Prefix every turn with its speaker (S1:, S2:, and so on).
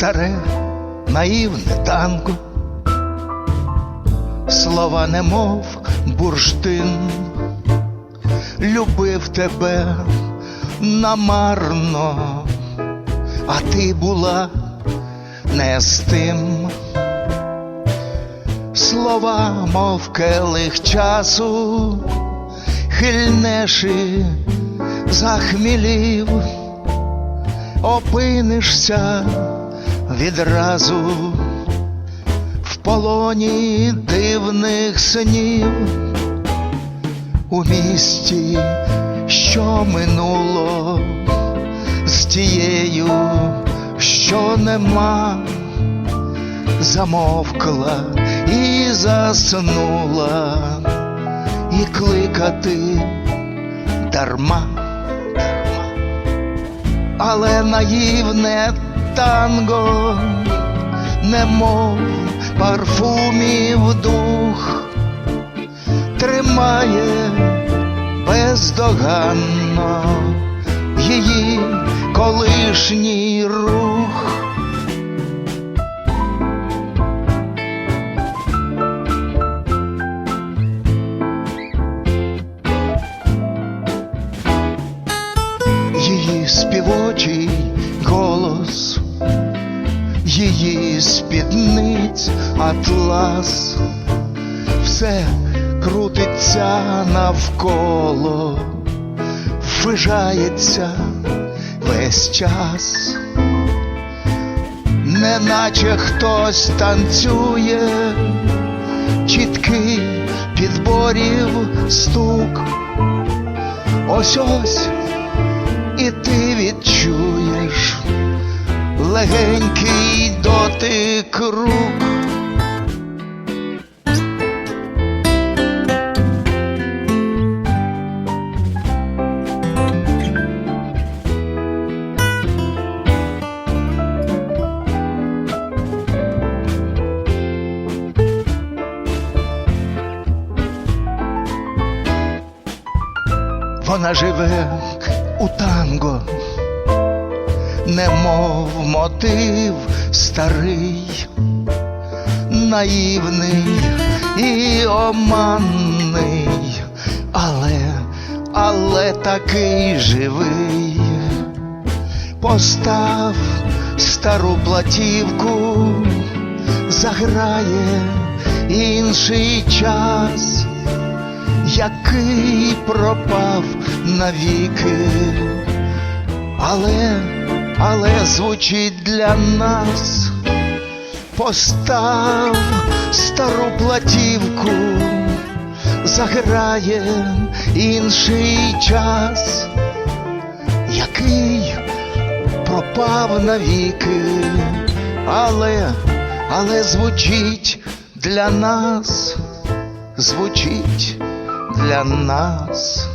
S1: старе, наївне танго, слова немов бурштин, любив тебе намарно, а ти була не з тим. Слова, мов келих часу, хильнеш захмілів, опинишся відразу в полоні дивних снів, у місті, що минуло, з тією, що нема замовкла і заснула, і кликати дарма, але наївне танго, немов парфумів дух, тримає бездоганно її колишній рух. Її спідниць атлас, все крутиться навколо, ввижається весь час, неначе хтось танцює, чіткий підборів стук. Ось ось і ти відчуєш легенький дотик рук. Вона живе у танго, немов мотив старий, наївний і оманний, але, але такий живий. Постав стару платівку, заграє інший час який пропав навіки, але, але звучить для нас, постав стару платівку, заграє інший час, який пропав навіки, але, але звучить для нас, звучить для нас.